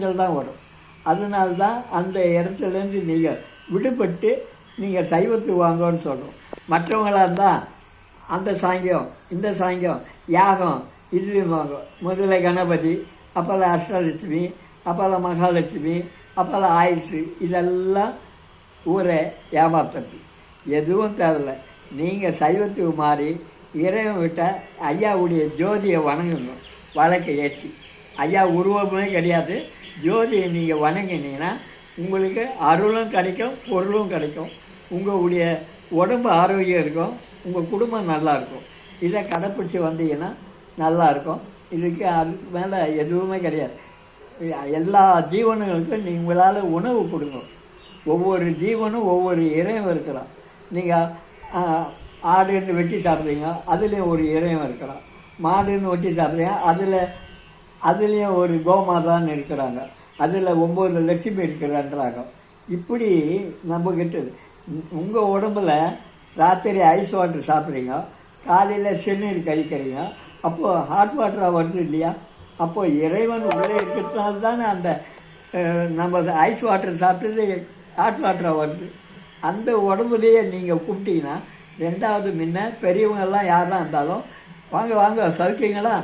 தான் வரும். அதனால தான் அந்த இடத்துலேருந்து நீங்கள் விடுபட்டு நீங்கள் சைவத்துக்கு வாங்கன்னு சொல்கிறோம் மற்றவங்களாக இருந்தால் அந்த சாங்கியம் இந்த சாங்கியம் யாகம் இது வாங்க முதல்ல கணபதி அப்போல்லாம் அஷ்டலட்சுமி அப்போல்லாம் மகாலட்சுமி அப்போல்லாம் ஆயுசு இதெல்லாம் ஊரை ஏமாத்துறது. எதுவும் தேவையில்ல. நீங்கள் சைவத்துக்கு மாறி இறைவன் விட்ட ஐயாவுடைய ஜோதியை வணங்கணும் வழக்கை ஏற்றி. ஐயா உருவமே கிடையாது. ஜோதியை நீங்கள் வணங்கினீங்கன்னா உங்களுக்கு அருளும் கிடைக்கும் பொருளும் கிடைக்கும். உங்களுடைய உடம்பு ஆரோக்கியம் இருக்கும் உங்கள் குடும்பம் நல்லாயிருக்கும் இதை கடைப்பிடிச்சி வந்தீங்கன்னா நல்லா இருக்கும். இதுக்கு அதுக்கு மேலே எதுவுமே கிடையாது. எல்லா ஜீவனுங்களுக்கும் நீங்களால் உணவு கொடுங்க. ஒவ்வொரு ஜீவனும் ஒவ்வொரு இறைவன் இருக்கிறான். நீங்கள் ஆடுன்னு வெட்டி சாப்பிட்றீங்க அதுலேயும் ஒரு இறைவன் இருக்கிறான். மாடுன்னு வெட்டி சாப்பிட்றீங்க அதில் அதுலேயும் ஒரு கோமாதான் இருக்கிறாங்க. அதில் ஒம்பது லட்சுமி இருக்கிறான்றாங்க. இப்படி நம்மக்கிட்ட உங்கள் உடம்புல ராத்திரி ஐஸ் வாட்டர் சாப்பிட்றீங்க. காலையில் செந்நீர் கழிக்கிறீங்க. அப்போது ஹாட் வாட்டராக வருது இல்லையா? அப்போது இறைவன் உள்ளே இருக்கிறதுனால தானே அந்த நம்ம ஐஸ் வாட்டர் சாப்பிட்டது ஹாட் வாட்டராக வருது. அந்த உடம்புலேயே நீங்கள் கூப்பிட்டீங்கன்னா ரெண்டாவது முன்ன பெரியவங்கெல்லாம் யாரெல்லாம் இருந்தாலும் வாங்க வாங்க சவுக்கியங்களா?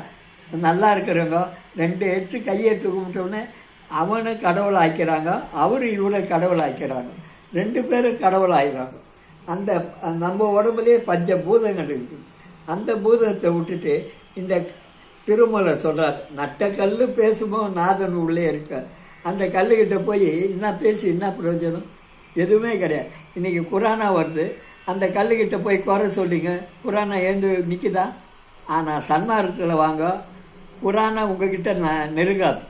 நல்லா இருக்கிறவங்க ரெண்டு எடுத்து கையெடுத்து கும்பிட்டோன்னே அவனை கடவுள் ஆக்கிறாங்க அவரு இவனை கடவுள் ஆக்கிறாங்க ரெண்டு பேரும் கடவுள் ஆகிறாங்க அந்த நம்ம உடம்புலேயே பஞ்ச பூதங்கள் இருக்குது அந்த பூதத்தை விட்டுட்டு இந்த திருமலை சொல்கிறார் நட்ட கல் பேசுமோ நாதன் உள்ளே இருக்கார் அந்த கல்லுக்கிட்ட போய் என்ன பேசி என்ன பிரயோஜனம்? எதுவுமே கிடையாது. இன்றைக்கி குரானா வருது. அந்த கல்லுக்கிட்ட போய் குறை சொல்லிங்க. குரானா ஏந்து நிற்குதா ஆனால் சன்மார்க்கத்தில் வாங்க. குரானை உங்ககிட்ட ந நெருங்காது.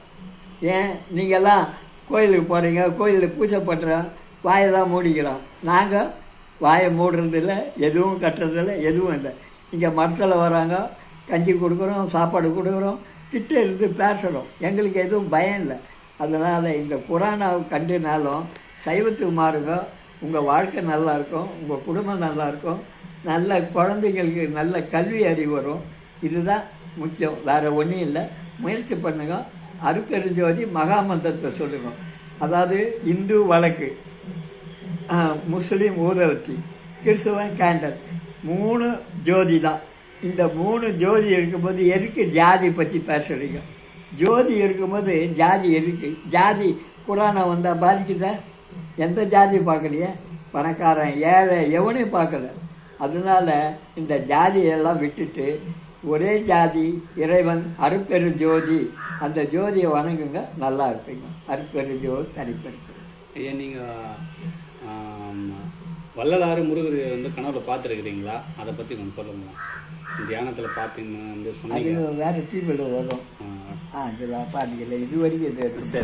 ஏன்? நீங்கள்லாம் கோயிலுக்கு போகிறீங்க கோயிலில் பூஜை பண்ணுறோம் வாயெல்லாம் மூடிக்கிறோம் நாங்கள் வாயை மூடுறதில்ல எதுவும் கட்டுறதில்ல எதுவும் இல்லை. இங்கே மரத்தில் வராங்க கஞ்சி கொடுக்குறோம் சாப்பாடு கொடுக்குறோம் கிட்ட இருந்து பேசுகிறோம் எங்களுக்கு எதுவும் பயம் இல்லை. அதனால் இந்த குரானாவை கண்டுனாலும் சைவத்துக்கு மாறுங்க. உங்கள் வாழ்க்கை நல்லாயிருக்கும் உங்கள் குடும்பம் நல்லாயிருக்கும் நல்ல குழந்தைங்களுக்கு நல்ல கல்வி அறிவு வரும். இதுதான் முக்கியம். வேறு ஒன்றும் இல்லை. முயற்சி பண்ணுங்க. அருப்பெருஞ்சோதி மகாமந்திரத்தை சொல்லுங்க. அதாவது இந்து வழக்கு. முஸ்லீம் ஊதவத்தி கிறிஸ்துவன் கேண்டல். மூணு ஜோதி தான். இந்த மூணு ஜோதி இருக்கும்போது எதுக்கு ஜாதி பற்றி பேசுறீங்க? ஜோதி இருக்கும்போது ஜாதி எதுக்கு? ஜாதி குரானை வந்தால் பாதிக்குதா? எந்த ஜாதி பார்க்கலையே? பணக்காரன் ஏழை எவனையும் பார்க்கல. அதனால இந்த ஜாதியெல்லாம் விட்டுட்டு ஒரே ஜாதி இறைவன் அருப்பெரு ஜோதி அந்த ஜோதியை வணங்குங்க நல்லா இருப்பீங்க. அருப்பெரு ஜோதி தனிப்பெரு ஐயா நீங்கள் வள்ளலாறு முருகர் வந்து கனவுல பார்த்துருக்கிறீங்களா? அதை பற்றி கொஞ்சம் சொல்லுங்களேன் தியானத்தில் பார்த்தீங்கன்னு வந்து சொன்னீங்க. வேற டிவியில் வரும். இதெல்லாம் பாட்டுக்கல இது வரைக்கும்